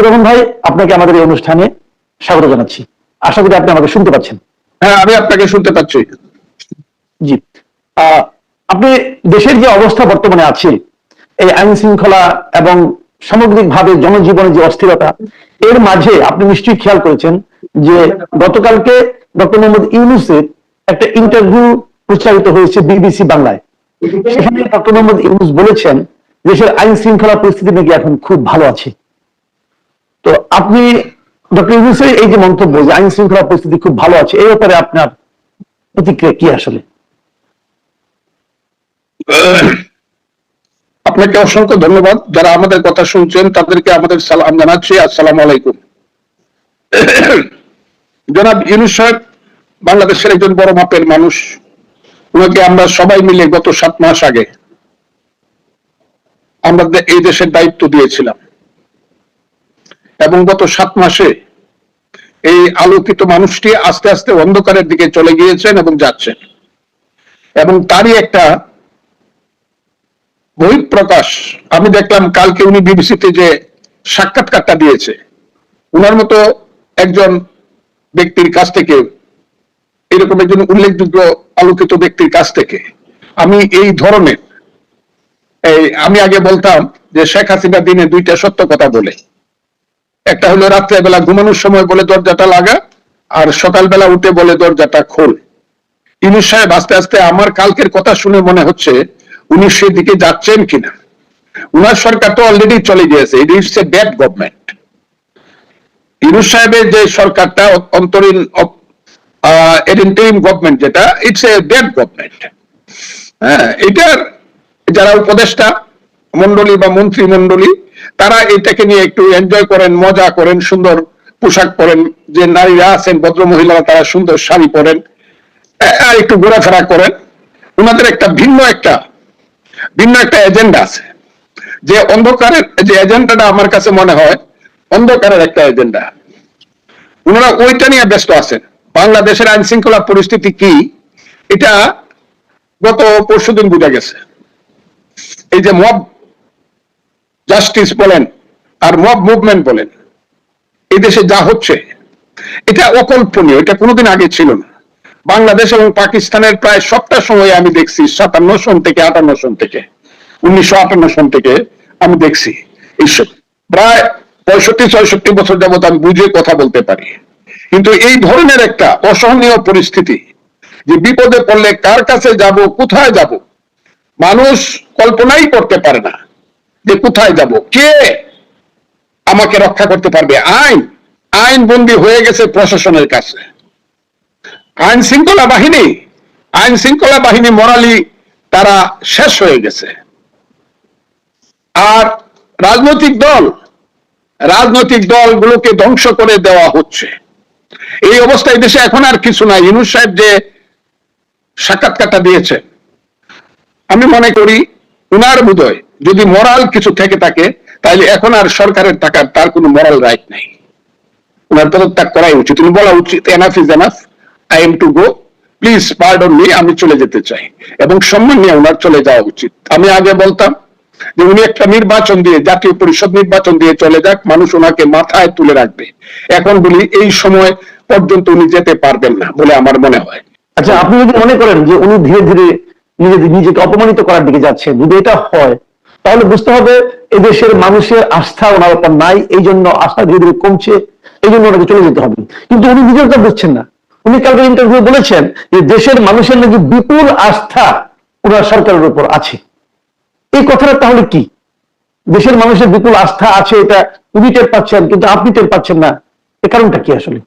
রহমান ভাই আপনাকে আমাদের এই অনুষ্ঠানে স্বাগত জানাচ্ছি। আশা করি আপনি আমাকে শুনতে পাচ্ছেন। হ্যাঁ আমি আপনাকে শুনতে পাচ্ছি। জি। আপনি দেশের যে অবস্থা বর্তমানে আছে এই আইন শৃঙ্খলা এবং সামগ্রিকভাবে জনজীবনের যে অস্থিরতা এর মাঝে আপনি নিশ্চয়ই খেয়াল করেছেন যে গতকালকে ডক্টর মোহাম্মদ ইউনুসের একটা ইন্টারভিউ প্রচারিত হয়েছে বিবিসি বাংলায়। সেখানে ডক্টর মোহাম্মদ ইউনুস বলেছেন দেশের আইন শৃঙ্খলা পরিস্থিতি নাকি এখন খুব ভালো আছে। তো আপনি ডক্টর এই যে মন্তব্য যে আইন শৃঙ্খলা পরিস্থিতি খুব ভালো আছে, এই ব্যাপারে আপনার প্রতিক্রিয়া কি আসলে? আপনাকে অসংখ্য ধন্যবাদ। যারা আমাদের কথা শুনছেন, তাদেরকে আমাদের সালাম জানাচ্ছি। আসসালাম আলাইকুম। জনাব ইউনুস সাহেব বাংলাদেশের একজন বড় মাপের মানুষ। ওনাকে আমরা সবাই মিলে গত সাত মাস আগে আমরা এই দেশের দায়িত্ব দিয়েছিলাম। এবং গত সাত মাসে এই আলোকিত মানুষটি আস্তে আস্তে অন্ধকারের দিকে চলে গিয়েছেন এবং যাচ্ছেন। এবং তারই একটা বহিঃপ্রকাশ, আমি দেখলাম কালকে উনি বিবিসিতে যে সাক্ষাৎকারটা দিয়েছে, উনার মতো একজন ব্যক্তির কাছ থেকে, এরকম একজন উল্লেখযোগ্য আলোকিত ব্যক্তির কাছ থেকে, আমি এই ধরনের, এই আমি আগে বলতাম যে শেখ হাসিনা দিনে দুইটা সত্য কথা বলে। একটা হলো রাত্রেবেলা ঘুমানোর সময় বলে দরজাটা লাগা, আর সকালবেলা উঠে বলে দরজাটা খোল। ইনুস সাহেব আস্তে আস্তে আমার কালকের কথা শুনে মনে হচ্ছে উনি সেদিকে যাচ্ছেন কিনা। উনার সরকার তো অলরেডি চলে গিয়েছে it it's a bad government Yunus সাহেবের যে সরকারটা, অন্তরীণ গভর্নমেন্ট যেটা ইটস এ ব্যাড গভর্নমেন্ট হ্যাঁ এটার যারা উপদেষ্টা মন্ডলী বা মন্ত্রী মন্ডলী, তারা এটাকে নিয়ে একটু এনজয় করেন, মজা করেন, সুন্দর পোশাক পরেন, যে নারীরা আছেন, ভদ্র মহিলারা, তারা সুন্দর শাড়ি পরেন আর একটু ঘোরাফেরা করেন। ওনাদের একটা ভিন্ন একটা ভিন্ন একটা এজেন্ডা আছে। যে অন্ধকারের, যে এজেন্ডাটা আমার কাছে মনে হয়, অন্ধকারের একটা এজেন্ডা ওনারা ওইটা নিয়ে ব্যস্ত আছেন। বাংলাদেশের আইন শৃঙ্খলা পরিস্থিতি কি? এটা গত পরশুদিন বোঝা গেছে। এই যে মব জাস্টিস বলেন আর মব মুভমেন্ট বলেন। এই দেশে যা হচ্ছে, এটা অকল্পনীয়, এটা কোনোদিন আগে ছিল না। বাংলাদেশ এবং পাকিস্তানের প্রায় সবটা সময় আমি দেখছি, সাতান্ন সন থেকে আটান্ন সন থেকে, উনিশশো আটান্ন সন থেকে আমি দেখছি। এইসব প্রায় পঁয়ষট্টি, ছয়ষট্টি বছর যাবত আমি বুঝে কথা বলতে পারি। কিন্তু এই ধরনের একটা অসহনীয় পরিস্থিতি, যে বিপদে পড়লে কার কাছে যাব, কোথায় যাব, মানুষ কল্পনাই করতে পারে না। যে কোথায় যাব? কে আমাকে রক্ষা করতে পারবে? আইন। আইন বন্দী হয়ে গেছে প্রশাসনের কাছে। আইন শৃঙ্খলা বাহিনী। আইন শৃঙ্খলা বাহিনী মরালি তারা শেষ হয়ে গেছে। আর রাজনৈতিক দল, রাজনৈতিক দলগুলোকে ধ্বংস করে দেওয়া হচ্ছে। এই অবস্থায় দেশে এখন আর কিছু নাই। ইনুস সাহেব যে সাক্ষাৎকারটা দিয়েছে আমি মনে করি উনার বোধহয় যদি মরাল কিছু থেকে থাকে তাহলে এখন আর সরকারের টাকার তার কোনো মরাল রাইট নাই। ওনার পদত্যাগ করাই উচিত। উনি বলা উচিত enough is enough I am to go please pardon me আমি চলে যেতে চাই। এবং সম্মান নিয়ে ওনার চলে যাওয়া উচিত। আমি আগে বলতাম যে উনি একটা নির্বাচন দিয়ে, জাতীয় পরিষদ নির্বাচন দিয়ে চলে যাক, মানুষ ওনাকে মাথায় তুলে রাখবে। এখন বলি, এই সময় পর্যন্ত উনি যেতে পারবেন না বলে আমার মনে হয়। আচ্ছা আপনি যদি মনে করেন যে উনি ধীরে ধীরে নিজে নিজেকে অপমানিত করার দিকে যাচ্ছেন, যদি এটা হয় তাহলে বুঝতে হবে এদেশের মানুষের আস্থা ওনার উপর নাই এই জন্য আস্থা ধীরে ধীরে কমছে এই জন্য ওনাকে চলে যেতে হবে। কিন্তু উনি নিজের তো বুঝছেন না। উনি কালকে ইন্টারভিউ বলেছেন যে দেশের মানুষের নাকি বিপুল আস্থা ওনার সরকারের উপর আছে। এই কথাটা তাহলে কি? দেশের মানুষের বিপুল আস্থা আছে, এটা উনি টের পাচ্ছেন, কিন্তু আপনি টের পাচ্ছেন না। এ কারণটা কি আসলে?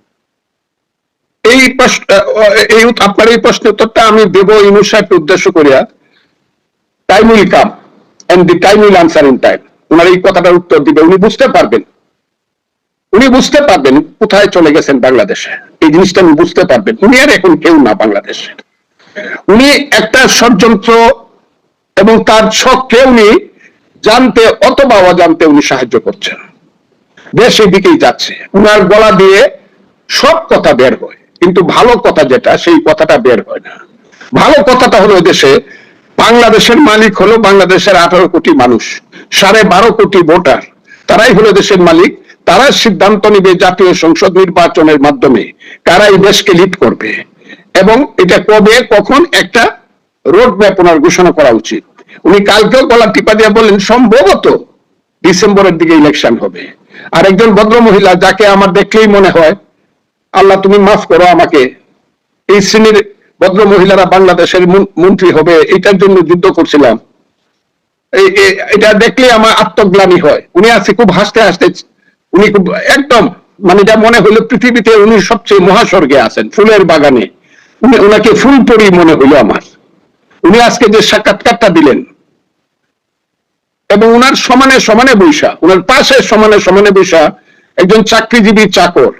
এই প্রশ্ন, এই আপনার এই প্রশ্নের উত্তরটা আমি দেব ইনুস সাহেবকে উদ্দেশ্য করিয়া। Time will come. And the time will answer in time ওনার এই কথাটার উত্তর দিবে। উনি বুঝতে পারবেন। উনি বুঝতে পারবেন কোথায় চলে গেছেন বাংলাদেশে। এই জিনিসটা উনি বুঝতে পারবেন। উনি আর এখন কেউ না বাংলাদেশে। উনি একটা ষড়যন্ত্র এবং তার ছককে উনি জানতে অথবা অজান্তে উনি সাহায্য করছেন। দেশ দিকেই যাচ্ছে। উনার গলা দিয়ে সব কথা বের হয়। কিন্তু ভালো কথা যেটা, সেই কথাটা বের হয় না। ভালো কথাটা হলো দেশে বাংলাদেশের মালিক হলো বাংলাদেশের আঠারো কোটি মানুষ, সাড়ে বারো কোটি ভোটার। তারাই হলো দেশের মালিক। তারা সিদ্ধান্ত নিবে জাতীয় সংসদ নির্বাচনের মাধ্যমে কারা এই দেশকে লিড করবে। এবং এটা কবে, কখন একটা রোড ম্যাপ ওনার ঘোষণা করা উচিত। উনি কালকেও গলা টিপা দিয়ে বললেন, সম্ভবত ডিসেম্বরের দিকে ইলেকশন হবে। আর একজন ভদ্র মহিলা যাকে আমার দেখলেই মনে হয়, আল্লাহ তুমি মাফ করো আমাকে, এই শ্রেণির ভদ্র মহিলারা বাংলাদেশের মন্ত্রী হবে, এটার জন্য যুদ্ধ করছিলাম। এটা দেখলে আমার আত্মগ্লানি হয়। উনি আছে খুব হাসতে হাসতে, উনি খুব একদম মানে যা মনে হইল পৃথিবীতে উনি সবচেয়ে মহাস্বর্গে আছেন, ফুলের বাগানে। উনি, ওনাকে ফুল পরি মনে হইল আমার। উনি আজকে যে সাক্ষাৎকারটা দিলেন, এবং উনার সমানে সমানে বৈশা, উনার পাশে সমানে সমানে বৈশা একজন চাকরিজীবী চাকর,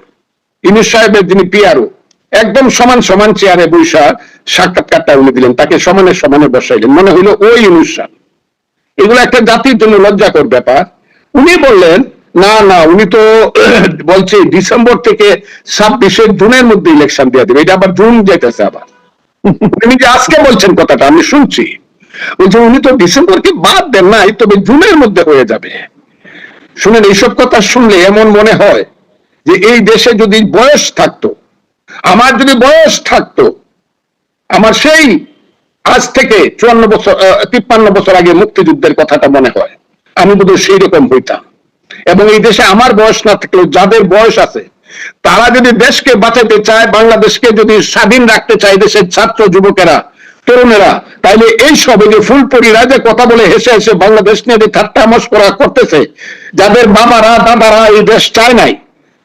ইনুস সাহেবের যিনি পিয়ারো একদম সমান সমান চেয়ারে বৈশা সাক্ষাৎকারটা উনি দিলেন, তাকে সমানে সমানে বসাইলেন। মনে হইল ওই সাহেব এগুলো একটা জাতির জন্য লজ্জাকর ব্যাপার। উনি বললেন, না না, উনি তো বলছে ডিসেম্বর থেকে ছাব্বিশের জুনের মধ্যে ইলেকশন দিয়ে দেবে। এটা আবার জুন যেতেছে আবার। উনি যে আজকে বলছেন কথাটা, আমি শুনছি। বলছে, উনি তো ডিসেম্বরকে বাদ দেন নাই, তবে জুনের মধ্যে হয়ে যাবে। শুনেন, এইসব কথা শুনলে এমন মনে হয় যে এই দেশে যদি বয়স থাকতো আমার যদি বয়স থাকতো, আমার সেই আজ থেকে চুয়ান্ন বছর তিপ্পান্ন বছর আগে মুক্তিযুদ্ধের কথাটা মনে হয়, আমি বোধহয় সেই রকম হইতাম। এবং এই দেশে আমার বয়স না থাকলেও যাদের বয়স আছে, তারা যদি দেশকে বাঁচাতে চায়, বাংলাদেশকে যদি স্বাধীন রাখতে চায়, দেশের ছাত্র যুবকেরা, তরুণেরা, তাইলে এই সব যে ফুলপুরিরা যে কথা বলে হেসে হেসে বাংলাদেশ নিয়ে যে ঠাট্টা মস্করা করতেছে, যাদের বাবারা দাদারা এই দেশ চায় নাই,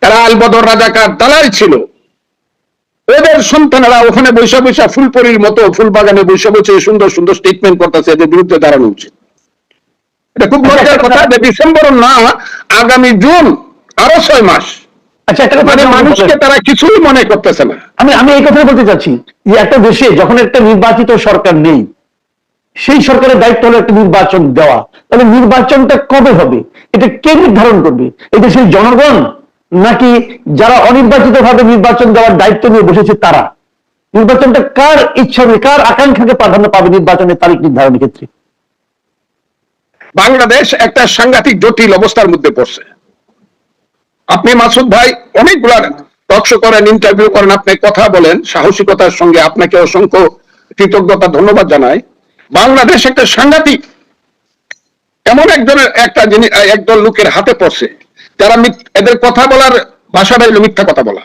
তারা আলবদর রাজাকার দালাল ছিল ওদের সন্তানেরা ওখানে বৈশা বৈশা ফুলপরির মতো ফুল বাগানে বৈশা বসে সুন্দর সুন্দর স্টেটমেন্ট করতেছে এদের বিরুদ্ধে দাঁড়ানো উচিত। এটা খুব মজার কথা যে ডিসেম্বর না আগামী জুন আরও ছয় মাস। আচ্ছা মানে আপনি মানুষকে তারা কিছুই মনে করতেছে না। আমি আমি এই কথা বলতে চাচ্ছি যে একটা দেশে যখন একটা নির্বাচিত সরকার নেই সেই সরকারের দায়িত্ব হলো একটা নির্বাচন দেওয়া। তাহলে নির্বাচনটা কবে হবে? এটা কে নির্ধারণ করবে? এই দেশের জনগণ নাকি যারা অনির্বাচিত ভাবে নির্বাচন দেওয়ার দায়িত্ব নিয়ে বসেছে তারা? নির্বাচনটা কার ইচ্ছা কার আকাঙ্ক্ষাকে প্রাধান্য পাবে নির্বাচনের তারিখ নির্ধারণের ক্ষেত্রে? বাংলাদেশ একটা সাংঘাতিক জটিল অবস্থার মধ্যে পড়ছে। আপনি মাসুদ ভাই, অনেকগুলা টকশো করেন ইন্টারভিউ করেন, আপনি কথা বলেন, সাহসিকতার সঙ্গে আপনাকে অসংখ্য কৃতজ্ঞতা, ধন্যবাদ জানাই। বাংলাদেশ একটা সাংঘাতিক, এমন একজনের, একটা জিনিস, একদল লোকের হাতে পড়ছে। যারা এদের কথা বলার ভাষাটা হলো মিথ্যা কথা বলা।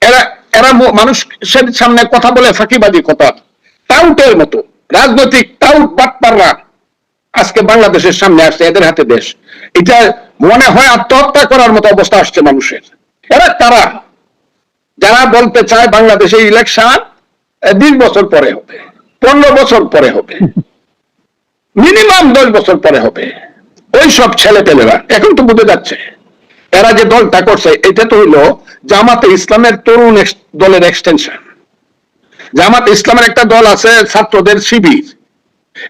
এরা এরা মানুষের সামনে কথা বলে ফাঁকিবাজি কথা। টাউটের মতো। রাজনৈতিক টাউট বাটপাররা আজকে বাংলাদেশের সামনে আসছে এদের হাতে দেশ। এটা মনে হয় আত্মহত্যা করার মতো অবস্থা আসছে মানুষের। এরা তারা যারা বলতে চায় বাংলাদেশে ইলেকশন বিশ বছর পরে হবে পনেরো বছর পরে হবে মিনিমাম দশ বছর পরে হবে। ওই সব ছেলে পেলেরা, এখন তো বুঝে যাচ্ছে। এরা যে দলটা করছে, এটা তো হইল জামাতে ইসলামের তরুণ দলের এক্সটেনশন জামাত ইসলামের একটা দল আছে ছাত্রদের শিবির।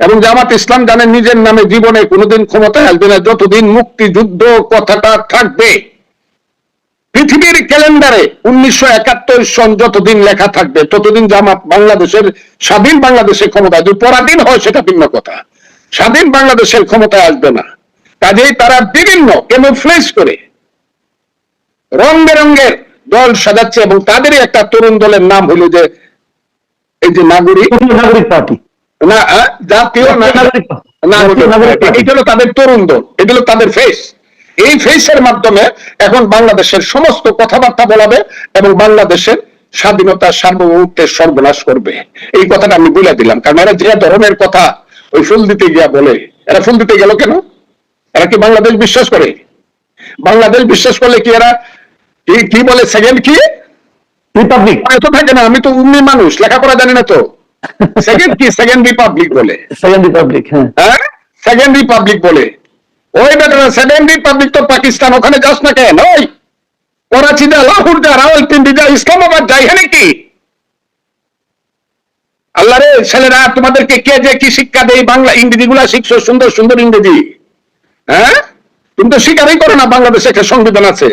এবং জামাত ইসলাম জানেন নিজের নামে জীবনে কোনোদিন ক্ষমতায় আসবে না, যতদিন মুক্তিযুদ্ধ কথাটা থাকবে। পৃথিবীর ক্যালেন্ডারে উনিশশো একাত্তর সন যতদিন লেখা থাকবে, ততদিন জামাত বাংলাদেশের, স্বাধীন বাংলাদেশের ক্ষমতা যদি পরাধীন হয়, সেটা ভিন্ন কথা। স্বাধীন বাংলাদেশের ক্ষমতায় আসবে না। কাজেই তারা বিভিন্ন কেমোফ্লেজ করে রং বেরঙ্গের দল সাজাচ্ছে এবং তাদেরই একটা তরুণ দলের নাম হলো যে এই যে নাগরিক। নাগরিক পার্টি। না জাতীয় নাগরিক। এটা হলো তাদের তরুণ দল তাদের ফেস এই ফেসের মাধ্যমে এখন বাংলাদেশের সমস্ত কথাবার্তা বলাবে এবং বাংলাদেশের স্বাধীনতা সার্বভৌমত্বের সর্বনাশ করবে। এই কথাটা আমি বলে দিলাম কারণ এরা যে ধরনের কথা ওই ফুল দিতে গিয়া বলে এরা ফুল দিতে গেল কেন? এরা কি বাংলাদেশ বিশ্বাস করে? বাংলাদেশ বিশ্বাস করলে কি এরা কি বলে সেকেন্ড কি? রিপাবলিক এত থাকে না আমি তো উন্নি মানুষ লেখাপড়া জানি না তো। সেকেন্ড কি সেকেন্ড রিপাবলিক বলে। সেকেন্ড রিপাবলিক হ্যাঁ। হ্যাঁ? সেকেন্ড রিপাবলিক বলে। ওই বেটা সেকেন্ড রিপাবলিক তো পাকিস্তান ওখানে যাস না কেন? ওই করাচি যা লাহোর যা রাওয়ালপিন্ডি যা ইসলামাবাদ যা এখানে কি? আল্লাহ রে ছেলেরা তোমাদেরকে কে যে কি শিক্ষা দেয় বাংলা ইংরেজি গুলা শিখছো সুন্দর সুন্দর ইংরেজি। হ্যাঁ? তুমি তো স্বীকারই করো না বাংলাদেশে একটা সংবিধান আছে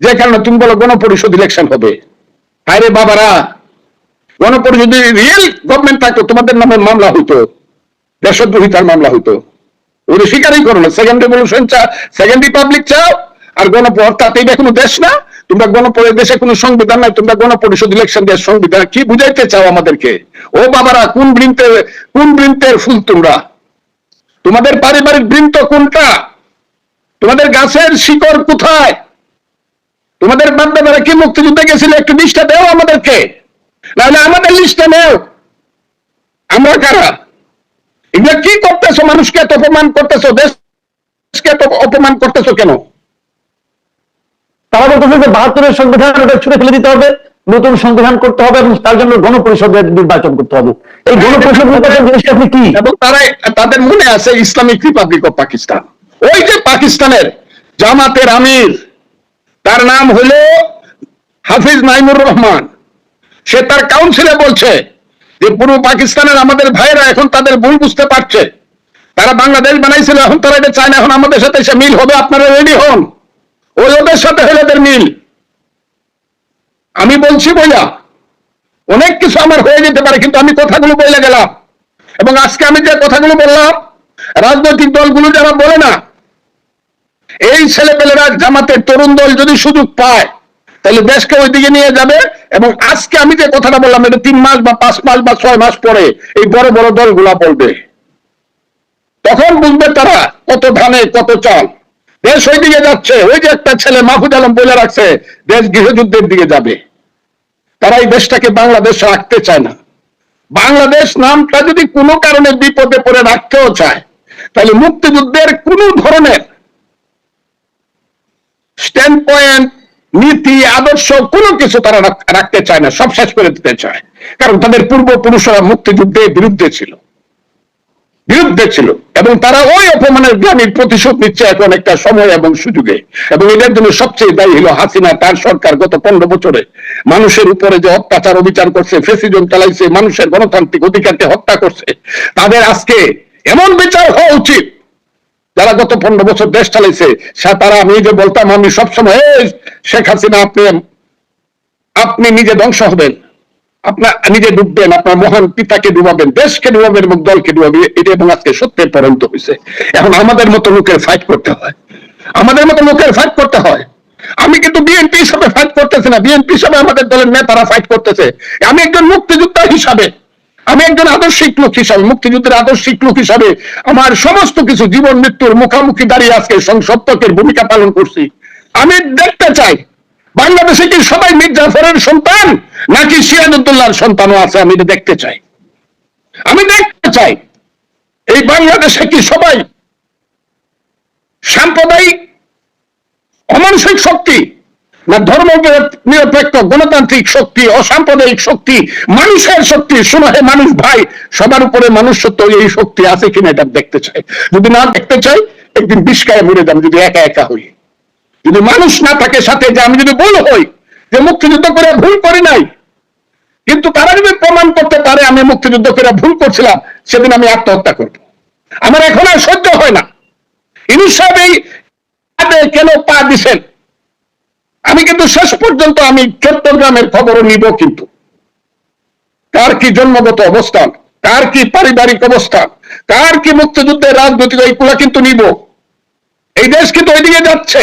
যে কারণে তুমি বলো গণপরিষদ ইলেকশন হবে। হায় রে বাবারা, গণপরিষদ রিয়েল গভর্নমেন্ট থাকতো, তোমাদের নামে মামলা হইতো, দেশদ্রোহিতার মামলা হইতো। ওদের স্বীকারই করো না সেকেন্ড রেভলিউশন চাও সেকেন্ড রিপাবলিক চাও, আর গণপর তাতে কোনো দেশ না, তোমরা গণপরের দেশে কোনো সংবিধান নাই, তোমরা গণপরিষদ ইলেকশন দেশ সংবিধান কি বুঝাইতে চাও আমাদেরকে? ও বাবারা, কোন বৃন্তের কোন বৃন্তের ফুল তোমরা? তোমাদের পারিবারিক বৃন্ত কোনটা? তোমাদের গাছের শিকড় কোথায়? তোমাদের বাপদাদারা কি মুক্তিযুদ্ধে গেছিল? একটু লিস্টটা দেও আমাদেরকে। নাহলে আমাদের লিস্টে নেও। আমরা কারা? এগুলো কি করতেছো? মানুষকে এত অপমান করতেছো? দেশকে এত অপমান করতেছো কেন? তারা বলতেছে যে বাহাত্তরের সংবিধান ছুড়ে ফেলে দিতে হবে। নতুন সংবিধান করতে হবে এবং তার জন্য গণপরিষদের নির্বাচন করতে হবে। এই গণপরিষদ নির্বাচন জিনিসটা আপনি কি? এবং তারা তাদের মনে আছে ইসলামিক রিপাবলিক অফ পাকিস্তান। ওই যে পাকিস্তানের জামাতের আমির, তার নাম হলো হাফিজ নাইমুর রহমান। সে তার কাউন্সিলে বলছে যে, পুরো পাকিস্তানের আমাদের ভাইরা এখন তাদের ভুল বুঝতে পারছে। তারা বাংলাদেশ বানাইছিল, এখন তারা এটা চায় না। এখন আমাদের সাথে সে মিল হবে। আপনারা রেডি হন। ওই ওদের সাথে হলে মিল। আমি বলছি বইয়া, অনেক কিছু আমার হয়ে যেতে পারে, কিন্তু আমি কথাগুলো বলে গেলাম। এবং আজকে আমি যে কথাগুলো বললাম, রাজনৈতিক দলগুলো যারা বলে না, এই ছেলেপেলেরা জামাতের তরুণ দল যদি সুযোগ পায়, তাহলে দেশকে ওইদিকে নিয়ে যাবে। এবং আজকে আমি যে কথাটা বললাম, এটা তিন মাস বা পাঁচ মাস বা ছয় মাস পরে এই বড় বড় দলগুলা বলবে। তখন বুঝবে তারা কত ধানে, কত চাল। দেশ ওই দিকে যাচ্ছে, ওই যে একটা ছেলে মাহফুজ আলম বলে রাখছে, দেশ গৃহযুদ্ধের দিকে যাবে। তারা এই দেশটাকে বাংলাদেশ রাখতে চায় না। বাংলাদেশ নামটা যদি কোনো কারণে বিপদে পড়ে রাখতেও চায়, তাহলে মুক্তিযুদ্ধের কোন ধরনের স্ট্যান্ড পয়েন্ট নীতি, আদর্শ কোনো কিছু তারা রাখতে চায় না, সব শেষ করে দিতে চায়। কারণ তাদের পূর্বপুরুষরা মুক্তিযুদ্ধের বিরুদ্ধে ছিল। বিরুদ্ধে ছিল। এবং তারা ওই অপমানের গ্রামীণ প্রতিশোধ নিচ্ছে এখন একটা সময় এবং সুযোগে। এবং এদের জন্য সবচেয়ে দায়ী হলো হাসিনা তার সরকার গত পনেরো বছরে মানুষের উপরে যে অত্যাচার অবিচার করছে ফেসিজম চালাইছে মানুষের গণতান্ত্রিক অধিকারকে হত্যা করছে তাদের আজকে এমন বিচার হওয়া উচিত। যারা গত পনেরো বছর দেশ চালাইছে তারা আমি যে বলতাম আমি সবসময় "এই, শেখ হাসিনা আপনি আপনি নিজে ধ্বংস হবেন। আপনার নিজে ডুববেন, আপনার মহান পিতাকে ডুবাবেন, দেশকে ডুবাবেন এবং দলকে ডুবাবেন, এটা এবং আজকে সত্যের পরিণত হয়েছে এখন আমাদের মতো লোকের ফাইট করতে হয়। আমাদের মতো লোকের ফাইট করতে হয়। আমি কিন্তু বিএনপি হিসাবে ফাইট করতেছি না। বিএনপি হিসাবে আমাদের দলের নেতারা ফাইট করতেছে। আমি একজন মুক্তিযোদ্ধা হিসাবে, আমি একজন আদর্শিক লোক হিসাবে, মুক্তিযুদ্ধের আদর্শিক লোক হিসাবে আমার সমস্ত কিছু জীবন মৃত্যুর মুখামুখি দাঁড়িয়ে আজকে সং- ভূমিকা পালন করছি। আমি দেখতে চাই বাংলাদেশে কি সবাই মীর জাফরের সন্তান? নাকি সিরাজউদ্দৌলার সন্তানও আছে? আমি দেখতে চাই। আমি দেখতে চাই, এই বাংলাদেশে কি সবাই সাম্প্রদায়িক অমানসিক শক্তি না ধর্ম নিরপেক্ষ গণতান্ত্রিক শক্তি, অসাম্প্রদায়িক শক্তি, মানুষের শক্তি? শোনাহে মানুষ ভাই, সবার উপরে মানুষ সত্য এই শক্তি আছে কিনা এটা দেখতে চাই। যদি না দেখতে চাই, একদিন বিষকায় মরে যান যদি একা একা হই। যদি মানুষ না থাকে সাথে, যে আমি যদি ভুল হই, যে মুক্তিযুদ্ধ করে ভুল করি নাই, কিন্তু তারা যদি প্রমাণ করতে পারে আমি মুক্তিযুদ্ধ করে ভুল করছিলাম, সেদিন আমি আত্মহত্যা করব। আমার এখন আর সহ্য হয় না। ইনুস সাহেব এই কেন পা দিছেন? আমি কিন্তু শেষ পর্যন্ত আমি চট্টগ্রামের খবরও নিব কিন্তু। কার কি জন্মগত অবস্থান, কার কি পারিবারিক অবস্থান, কার কি মুক্তিযুদ্ধের রাজনৈতিক এইগুলা কিন্তু নিব। এই দেশ কিন্তু ওইদিকে যাচ্ছে।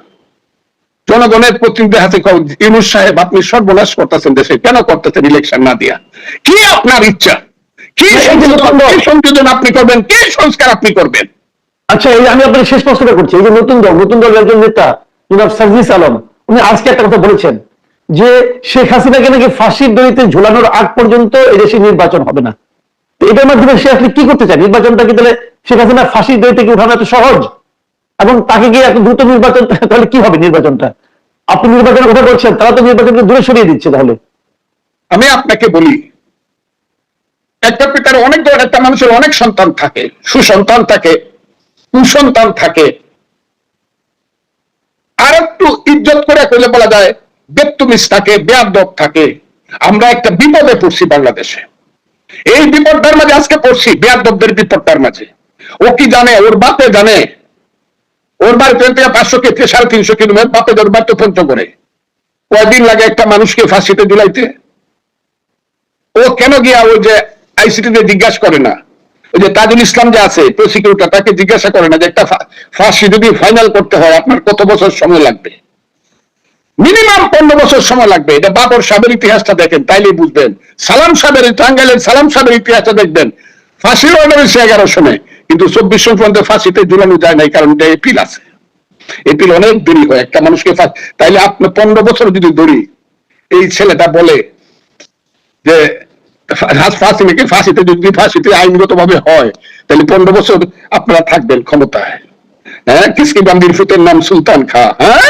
জনগণের প্রতিনিধিদের হাতে ইউনুস সাহেব আপনি সর্বনাশ করতেছেন দেশে কেন করতেছেন ইলেকশন না দিয়া? কি আপনার ইচ্ছা? কি। কি সংযোজন আপনি করবেন? কি সংস্কার আপনি করবেন? আচ্ছা এই আমি আপনার শেষ প্রশ্নটা করছি। এই যে নতুন দল নতুন দলের একজন নেতা জনাব সার্জিস আলম উনি আজকে একটা কথা বলেছেন যে শেখ হাসিনাকে নাকি ফাঁসির দড়িতে ঝুলানোর আগ পর্যন্ত এদেশে নির্বাচন হবে না। এটার মাধ্যমে সে আসলে কি করতে চায়? নির্বাচনটা কি তাহলে শেখ হাসিনা ফাঁসির দড়ি থেকে উঠানো এত সহজ? এবং তাকে গিয়ে এত দ্রুত নির্বাচন, তাহলে কি হবে নির্বাচনটা? আপনি নির্বাচনের কথা বলছেন, তারা তো নির্বাচনকে দূরে সরিয়ে দিচ্ছে তাহলে। আমি আপনাকে বলি, একটা পিতার অনেক ধরনের, একটা মানুষের অনেক সন্তান থাকে, সুসন্তান থাকে, কুসন্তান থাকে। আর একটু ইজ্জত করে কইলে বলা যায় বেত্তুমিস থাকে, বেয়াদব থাকে। আমরা একটা বিপদে পড়ছি বাংলাদেশে। এই বিপদটার মাঝে আজকে পড়ছি, বেয়াদবদের বিপদটার মাঝে। ও কি জানে, ওর বাপে জানে ওর বাড়ি থেকে পাঁচশো থেকে সাড়ে তিনশো কিলোমিটার বাপে ওর বাড়িতে পঞ্চগড়ে। কয়দিন লাগে একটা মানুষকে ফাঁসিতে ঝুলাইতে? ও কেন গিয়া ওই যে আইসিটিতে জিজ্ঞাসা করে না? ওই যে তাজুল ইসলাম যে আছে প্রসিকিউটর তাকে জিজ্ঞাসা করে না যে একটা ফাঁসি যদি ফাইনাল করতে হয়, আপনার কত বছর সময় লাগবে? মিনিমাম পনেরো বছর সময় লাগবে। এটা বাবর সাহেবের ইতিহাসটা দেখেন, তাইলেই বুঝবেন। সালাম সাহেবের, টাঙ্গাইলের সালাম সাহেবের ইতিহাসটা দেখবেন। ফাঁসির অর্ডার হয়েছে এগারো সময় কিন্তু চব্বিশ সন পর্যন্ত ফাঁসিতে ঝুলানো যায় নাই, কারণ এটা এপিল আছে। এপিল অনেক দেরি হয়, একটা মানুষকে তাইলে আপনি পনেরো বছর যদি ধরি, এই ছেলেটা বলে যে, ফাঁসি নাকি? ফাঁসিতে যদি ফাঁসিতে আইনগত ভাবে হয় তাহলে পনেরো বছর আপনারা থাকবেন ক্ষমতায়। হ্যাঁ? কিসকি বান্দির ফুতের নাম সুলতান খা হ্যাঁ?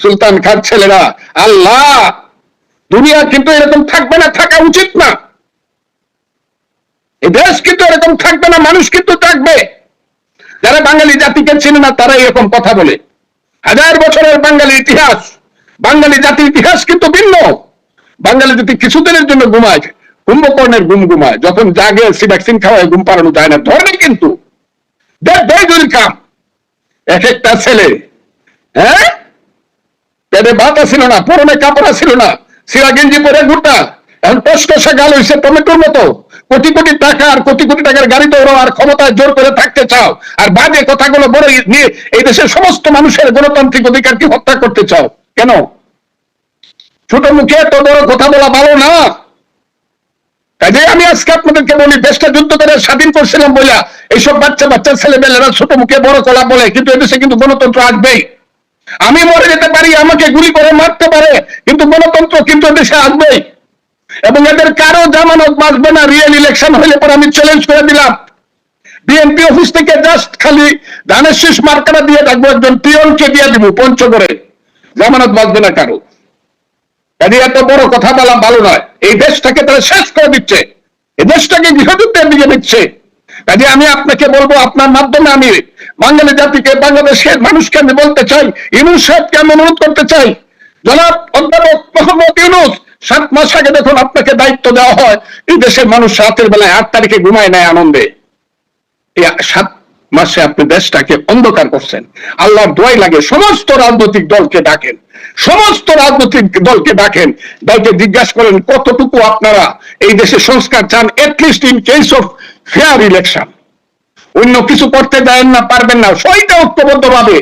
সুলতান খার ছেলেরা, আল্লাহ! দুনিয়া কিন্তু এরকম থাকবে না, থাকা উচিত না। এই দেশ কিন্তু এরকম থাকবে না, মানুষ কিন্তু থাকবে। যারা বাঙালি জাতিকে চিনে না তারা এরকম কথা বলে। হাজার বছরের বাঙালি ইতিহাস, বাঙালি জাতির ইতিহাস কিন্তু ভিন্ন। বাঙালি জাতি কিছুদিনের জন্য ঘুমায়, কুম্ভকর্ণের ঘুম ঘুমায়, যখন জাগে, সে ভ্যাকসিন খাওয়ায়, ঘুম পাড়ানো যায় না ধরে কিন্তু। কাম। এক একটা ছেলে হ্যাঁ? পেটে ছিল না, পরনে কাপড় ছিল না সিরা গেঞ্জি পরে ঘুরতা এখন টসকসা গাল হয়েছে টমেটোর মতো। কোটি কোটি টাকা আর কোটি কোটি টাকার গাড়ি দৌড়াও আর ক্ষমতায় জোর করে থাকতে চাও। আর বাজে কথাগুলো বলে নিয়ে এই দেশের সমস্ত মানুষের গণতান্ত্রিক অধিকারকে হত্যা করতে চাও? কেন? ছোট মুখে এত বড় কথা বলা ভালো না। কাজে আমি আজকে আপনাদেরকে বলি, দেশটা যুদ্ধ করে স্বাধীন করছিলাম বলে এইসব বাচ্চা বাচ্চা ছেলেমেয়েরা ছোট মুখে বড় কলা বলে, কিন্তু এদেশে কিন্তু গণতন্ত্র আসবেই। আমি মরে যেতে পারি, আমাকে গুলি করে মারতে পারে, কিন্তু গণতন্ত্র কিন্তু দেশে আসবেই। এবং এদের কারও জামানত বাঁচবে না রিয়েল ইলেকশন হলে পরে আমি চ্যালেঞ্জ করে দিলাম। বিএনপি অফিস থেকে জাস্ট খালি ধানের শীষ মার্কাটা দিয়ে রাখব একজন পিয়নকে দিয়ে দিব পঞ্চগড়ে জামানত বাঁচবে না কারও। এত বড় কথা বলা ভালো নয়। এই দেশটাকে তারা শেষ করে দিচ্ছে। এই দেশটাকে গৃহযুদ্ধের দিকে দিচ্ছে কাজে আমি আপনাকে বলব, আপনার মাধ্যমে আমি বাঙালি জাতিকে, বাংলাদেশের মানুষকে আমি বলতে চাই ইউনুস সাহেবকে আমি অনুরোধ করতে চাই। জনাব অধ্যাপক মোহাম্মদ ইউনুস সাত মাস আগে যখন আপনাকে দায়িত্ব দেওয়া হয়, এই দেশের মানুষ রাতের বেলায় আট তারিখে ঘুমায় নেয় আনন্দে। সাত মাসে আপনি দেশটাকে অন্ধকার করছেন। আল্লাহর দোয়াই লাগে, সমস্ত রাজনৈতিক দলকে ডাকেন। সমস্ত রাজনৈতিক দলকে ডাকেন। দলকে জিজ্ঞাসা করেন, কতটুকু আপনারা এই দেশে সংস্কার চান? At least in case of fair election অন্য কিছু করতে দেন না, পারবেন না। সইটা ঐক্যবদ্ধ ভাবে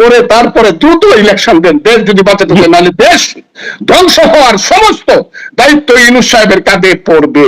করে তারপরে দ্রুত ইলেকশন দেন, দেশ যদি বাঁচাতে চান নাহলে দেশ ধ্বংস হওয়ার সমস্ত দায়িত্ব ইনু সাহেবের কাঁধে পড়বে।